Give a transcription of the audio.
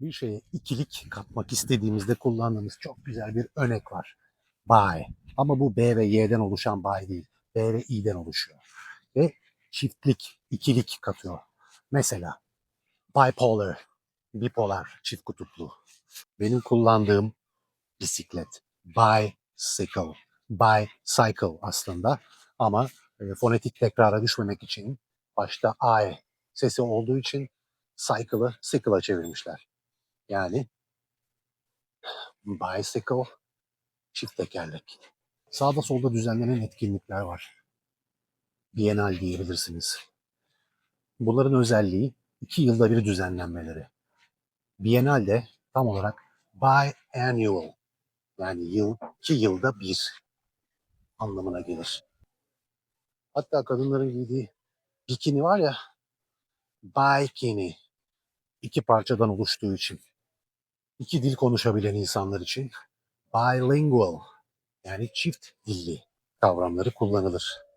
bir şeye ikilik katmak istediğimizde kullandığımız çok güzel bir örnek var. By. Ama bu B ve Y'den oluşan by değil. B ve İ'den oluşuyor. Ve çiftlik, ikilik katıyor. Mesela bipolar, bipolar, çift kutuplu. Benim kullandığım bisiklet. Bicycle. Bicycle aslında. Ama e, fonetik tekrara düşmemek için başta I sesi olduğu için cycle'ı cycle'a çevirmişler. Yani bicycle çift tekerlek. Sağda solda düzenlenen etkinlikler var. Bienal diyebilirsiniz. Bunların özelliği iki yılda bir düzenlenmeleri. Bienal de tam olarak biannual yani yıl, iki yılda bir anlamına gelir. Hatta kadınların giydiği bikini var ya bikini iki parçadan oluştuğu için iki dil konuşabilen insanlar için bilingual yani çift dilli kavramları kullanılır.